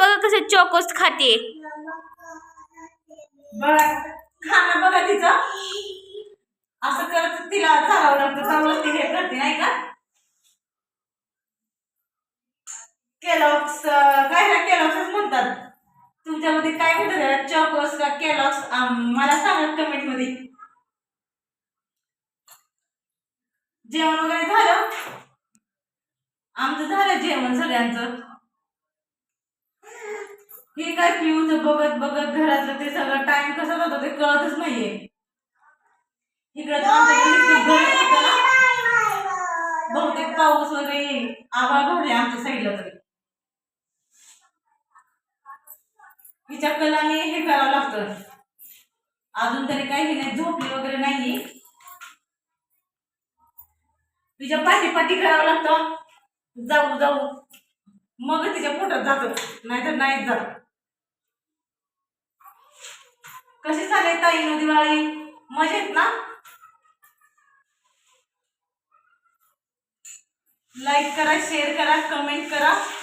बघा कसं चोकोस खाते. बघा खाणं बघा तिचं. असं करत तिला चालावं लागतं. चालवत ती हे करते नाही का? केलॉक्स काय ना केलॉक्सच म्हणतात? तुमच्यामध्ये काय म्हणतात त्याला? चॉकोस का केलॉक्स मला सांगा कमेंटमध्ये. जेवण वगैरे झालं? आमचं झालं जेवण सगळ्यांचं. हे काय पिऊच बघत बघत घरातलं ते सगळं टाइम कसा जातो ते कळतच नाहीये. इकडे बहुतेक पाऊस वगैरे येईल. आभाळ भरले आमच्या साईडला तरी. हिच्या कलाने हे करावं लागतं. अजून तरी काही नाही झोपली वगैरे नाही तिच्या पाठीपाठी करावं लागतं. जाऊ जाऊ. मग तिच्या पोटात जातं. नाहीतर नाहीच जात. कशी चालेल ताई दिवाळी? मजेत ना? लाईक करा शेअर करा कमेंट करा.